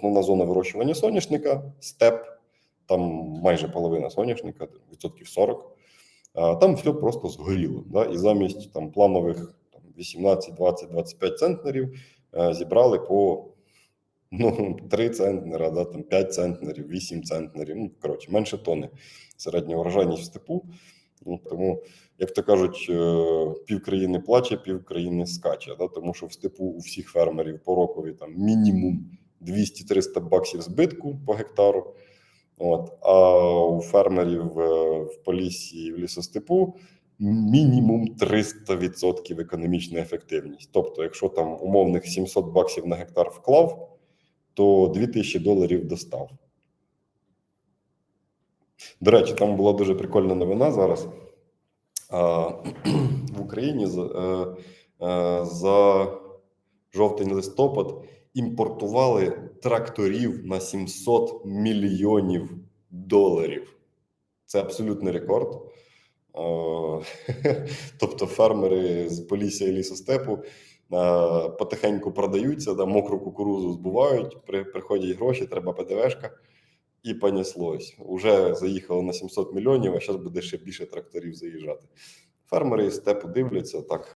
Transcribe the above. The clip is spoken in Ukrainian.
основна зона вирощування соняшника, степ, там майже половина соняшника, відсотків 40. Там все просто згоріло. Да? І замість там планових там, 18, 20, 25 центнерів е, зібрали по ну, 3 центнера, да? там 5 центнерів, 8 центнерів. Ну, коротше, менше тони середня урожайність в степу. Ну, тому, як то кажуть, е, пів країни плаче, пів країни скаче. Да? Тому що в степу у всіх фермерів по рокові там мінімум 200-300 баксів збитку по гектару. От, а у фермерів е, в Поліссі і в лісостепу мінімум 300% економічна ефективність. Тобто, якщо там умовних 700 баксів на гектар вклав, то 2000 доларів достав. До речі, там була дуже прикольна новина зараз. В Україні е, е, за жовтень-листопад імпортували тракторів на 700 мільйонів доларів. Це абсолютний рекорд. Е, Тобто фермери з Полісся і лісостепу е, потихеньку продаються, да, мокру кукурузу збувають, при, приходять гроші, треба ПДВшка, і понеслось. Уже заїхало на 700 мільйонів, а зараз буде ще більше тракторів заїжджати. Фермери із степу дивляться так.